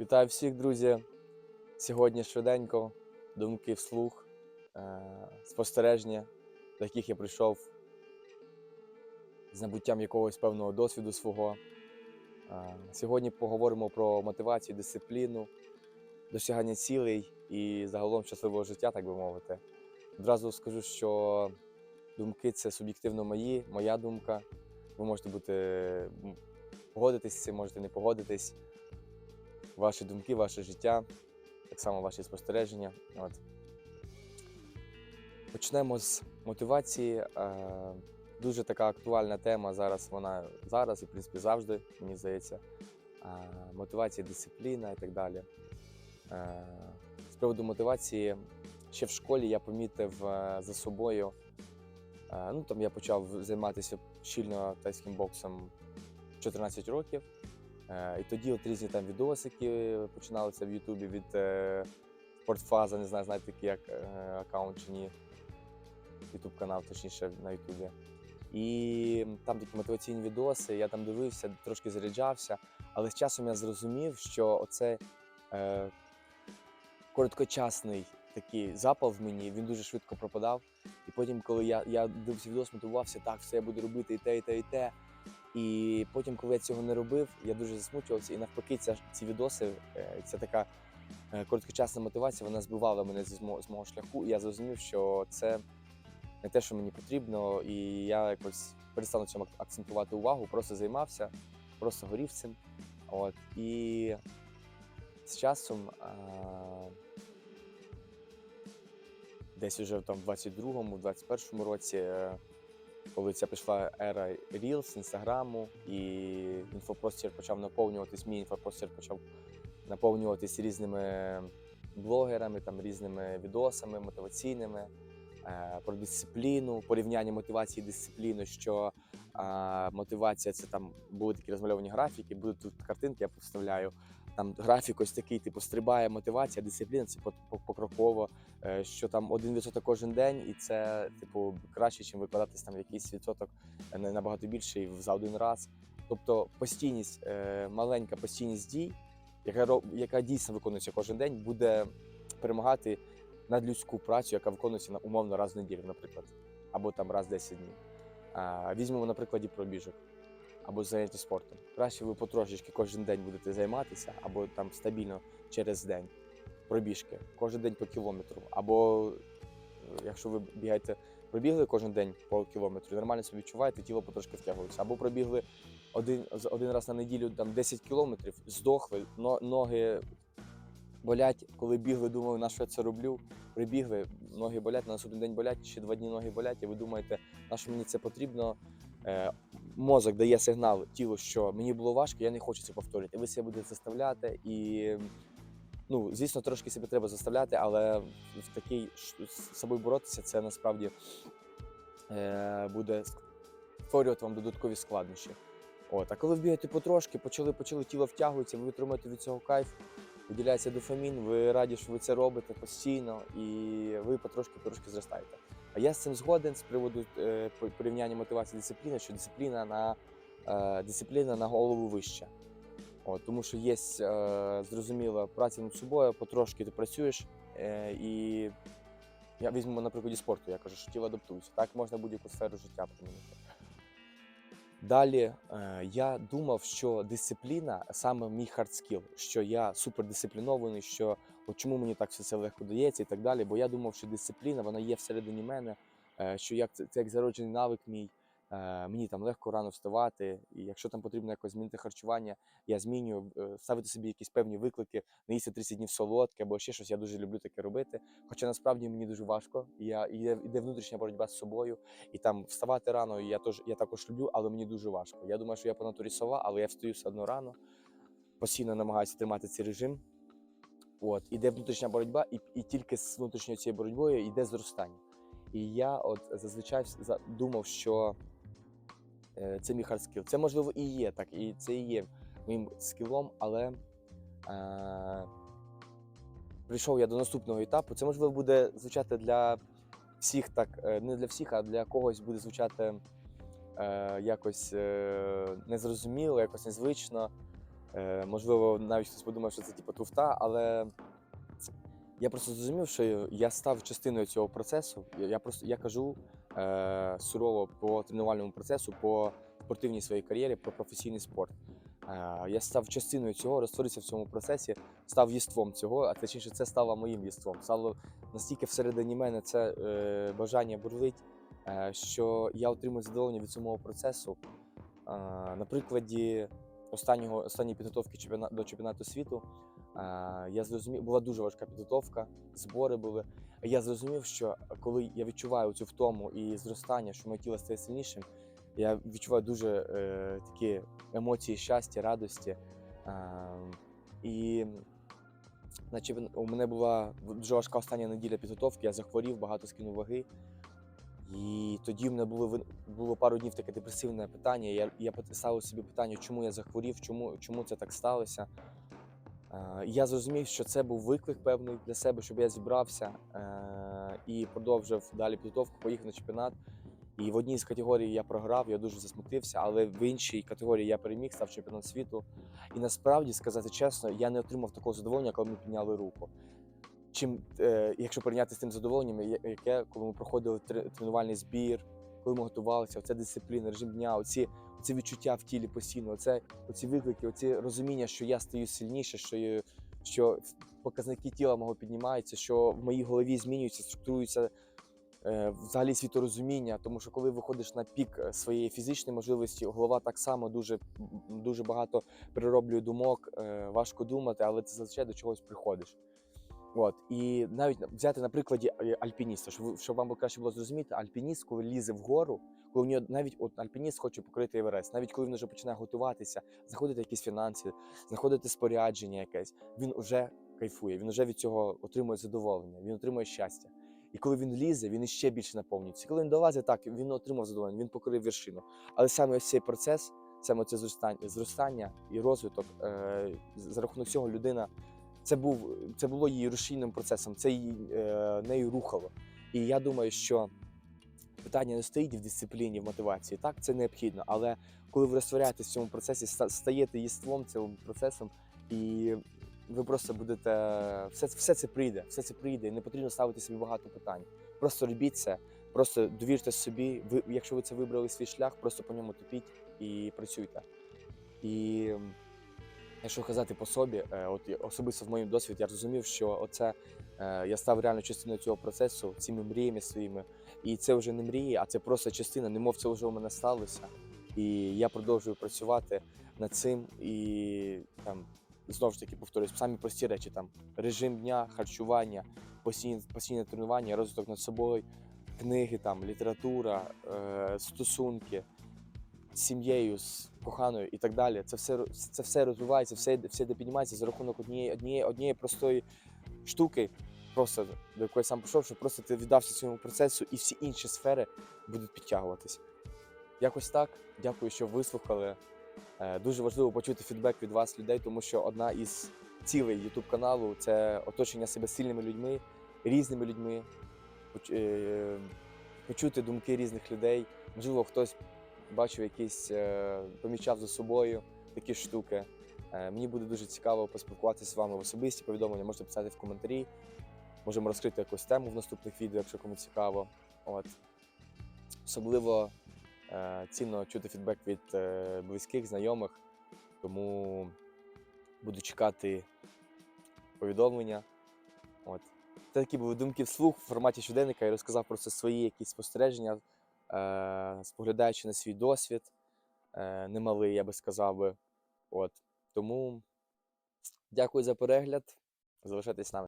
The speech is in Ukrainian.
Вітаю всіх, друзі! Сьогодні швиденько думки вслух, е, спостереження, до яких я прийшов з набуттям якогось певного досвіду свого. Е, Сьогодні поговоримо про мотивацію, дисципліну, досягання цілей і загалом щасливого життя, так би мовити. Одразу скажу, що думки це суб'єктивно мої, моя думка. Ви можете бути погодитись з цим, можете не погодитись ваші думки, ваше життя, так само ваші спостереження. От. Почнемо з мотивації. Е, Дуже така актуальна тема зараз. Вона зараз і в принципі завжди, мені здається. Е, Мотивація, дисципліна і так далі. Е, З приводу мотивації, ще в школі я помітив за собою. Ну, там я почав займатися щільно тайським боксом 14 років. Е, І тоді от різні там відосики починалися в Ютубі від е, Спортфаза, не знаю, знаєте такий як е, аккаунт чи ні. Ютуб канал, точніше, на Ютубі. І там такі мотиваційні відоси, я там дивився, трошки заряджався, але з часом я зрозумів, що оце е, короткочасний такий запал в мені, він дуже швидко пропадав. І потім, коли я, я дивився відос, мотивувався, так, все я буду робити і те, і те, і те. І потім, коли я цього не робив, я дуже засмучувався. І навпаки, ця, ці відоси, е, ця така е, короткочасна мотивація, вона збивала мене з мого, з мого шляху. І я зрозумів, що це не те, що мені потрібно, і я якось перестав на цьому акцентувати увагу, просто займався, просто горів цим. От. І з часом. А... Десь уже там в 22-му, 21-му році е, коли ця пішла ера Reels, інстаграму, і інфопростір почав наповнюватись, мій інфопростір почав наповнюватись різними блогерами, там, різними відосами мотиваційними е, про дисципліну, порівняння мотивації і дисципліни, що е, мотивація це там були такі розмальовані графіки, будуть тут картинки, я поставляю. Там графік ось такий, типу, стрибає мотивація, дисципліна це по- по- покроково, е, що там 1% кожен день, і це, типу, краще, ніж викладатись там якийсь відсоток е, набагато більший за один раз. Тобто постійність, е, маленька постійність дій, яка яка дійсно виконується кожен день, буде перемагати над людську працю, яка виконується на умовно раз в неділю, наприклад, або там раз в 10 днів. Візьмемо на прикладі пробіжок або заняття спортом. Краще ви потрошечки кожен день будете займатися, або там стабільно через день пробіжки, кожен день по кілометру. Або е, якщо ви бігаєте, пробігли кожен день по кілометру, нормально себе відчуваєте, тіло потрошки втягується. Або пробігли один, один раз на неділю там 10 кілометрів, здохли, но, ноги болять. Коли бігли, думали, на що я це роблю. Прибігли, ноги болять, на наступний день болять, ще два дні ноги болять, і ви думаєте, на що мені це потрібно. Мозок дає сигнал тілу, що мені було важко, я не хочу це повторити. Ви себе будете заставляти і. Ну, звісно, трошки себе треба заставляти, але в такий з собою боротися це насправді е, буде створювати вам додаткові складнощі. От, а коли ви бігаєте потрошки, почали, почали тіло втягується, ви отримуєте від цього кайф, виділяється дофамін, ви раді, що ви це робите постійно, і ви потрошки потрошки зростаєте. А я з цим згоден з приводу е, порівняння мотивації дисципліни, що дисципліна на е, дисципліна на голову вища. От, тому що є е, зрозуміла праця над собою, потрошки ти працюєш, і я візьму на прикладі спорту, я кажу, що тіло адаптується. Так можна будь-яку сферу життя примінити. Далі е, я думав, що дисципліна саме мій хардскіл, що я супердисциплінований, що от чому мені так все це легко дається і так далі. Бо я думав, що дисципліна вона є всередині мене, е, що як це, це як зароджений навик мій. Е, Мені там легко рано вставати, і якщо там потрібно якось змінити харчування, я змінюю, е, ставити собі якісь певні виклики, не їсти 30 днів солодке або ще щось. Я дуже люблю таке робити. Хоча насправді мені дуже важко. Я іде, іде внутрішня боротьба з собою, і там вставати рано. Я теж я також люблю, але мені дуже важко. Я думаю, що я по натурі сова, але я встаю все одно рано, постійно намагаюся тримати цей режим. От іде внутрішня боротьба, і, і тільки з внутрішньою цією боротьбою йде зростання. І я от зазвичай думав, що це мій хардскіл. Це можливо і є так, і це і є моїм скілом, але е, прийшов я до наступного етапу. Це можливо буде звучати для всіх так, е, не для всіх, а для когось буде звучати е, якось е, незрозуміло, якось незвично. Е, можливо, навіть хтось подумає, що це типу туфта, але я просто зрозумів, що я став частиною цього процесу. Я просто я кажу е, сурово по тренувальному процесу, по спортивній своїй кар'єрі, про професійний спорт. Е, я став частиною цього, розтворився в цьому процесі, став єством цього, а точніше, це стало моїм єством. Стало настільки всередині мене це е, бажання бурлить, е, що я отримую задоволення від самого процесу. Е, на прикладі останнього останньої підготовки до чемпіонату світу я зрозумів, була дуже важка підготовка, збори були. Я зрозумів, що коли я відчуваю цю втому і зростання, що моє тіло стає сильнішим, я відчуваю дуже е, такі емоції щастя, радості. Е, і наче у мене була дуже важка остання неділя підготовки, я захворів, багато скинув ваги. І тоді в мене було було пару днів таке депресивне питання. Я, я ставив собі питання, чому я захворів, чому, чому це так сталося. Е, я зрозумів, що це був виклик певний для себе, щоб я зібрався е, і продовжив далі підготовку, поїхав на чемпіонат. І в одній з категорій я програв, я дуже засмутився, але в іншій категорії я переміг, став чемпіоном світу. І насправді, сказати чесно, я не отримав такого задоволення, коли ми підняли руку. Чим, е, якщо порівняти з тим задоволенням, яке коли ми проходили тренувальний збір, коли ми готувалися, оця дисципліна, режим дня, оці, оці відчуття в тілі постійно, оце, оці виклики, оці розуміння, що я стаю сильніше, що, я- що показники тіла мого піднімаються, що в моїй голові змінюються, структуються е, взагалі світорозуміння. Тому що коли виходиш на пік е, своєї фізичної можливості, голова так само дуже, дуже багато перероблює думок, е, важко думати, але ти зазвичай до чогось приходиш. От і навіть взяти на прикладі альпініста, щоб, щоб вам краще було зрозуміти, альпініст, коли лізе вгору, коли в нього навіть от альпініст хоче покорити Еверест, навіть коли він вже починає готуватися, знаходити якісь фінанси, знаходити спорядження якесь, він вже кайфує, він вже від цього отримує задоволення, він отримує щастя. І коли він лізе, він іще більше наповнюється. Коли він долазить, так він отримав задоволення, він покорив вершину. Але саме ось цей процес, саме це зростання, зростання і розвиток, е, за рахунок цього людина це був це було її рушійним процесом, це її е, нею рухало. І я думаю, що питання не стоїть в дисципліні, в мотивації. Так, це необхідно. Але коли ви розтворяєтесь в цьому процесі, ста- стаєте єством цим процесом, і ви просто будете все, все це прийде, все це прийде, і не потрібно ставити собі багато питань. Просто робіть це, просто довірте собі. Ви, якщо ви це вибрали свій шлях, просто по ньому тупіть і працюйте. І Якщо казати по собі, е, от особисто в моєму досвіді, я розумів, що оце е, я став реально частиною цього процесу, цими мріями своїми. І це вже не мрії, а це просто частина, немов це вже у мене сталося. І я продовжую працювати над цим. І там знову ж таки повторюсь, самі прості речі: там режим дня, харчування, постійне, постійне тренування, розвиток над собою, книги, там література, е, стосунки сім'єю, з коханою і так далі. Це все, це все розвивається, все, все де піднімається за рахунок однієї, однієї, однієї простої штуки, просто до якої сам пішов, що просто ти віддався цьому процесу, і всі інші сфери будуть підтягуватись. Якось так. Дякую, що вислухали. Е, Дуже важливо почути фідбек від вас, людей, тому що одна із цілей YouTube каналу це оточення себе сильними людьми, різними людьми, е, почути думки різних людей. Можливо, хтось бачив якісь, е, помічав за собою такі штуки. Е, Мені буде дуже цікаво поспілкуватися з вами в особисті повідомлення. Можете писати в коментарі. Можемо розкрити якусь тему в наступних відео, якщо кому цікаво. От. Особливо е, цінно чути фідбек від близьких, знайомих, тому буду чекати повідомлення. От. Це такі були думки вслух в форматі щоденника. Я розказав про це свої якісь спостереження, споглядаючи на свій досвід, е, немалий, я би сказав би. От. Тому дякую за перегляд. Залишайтесь з нами.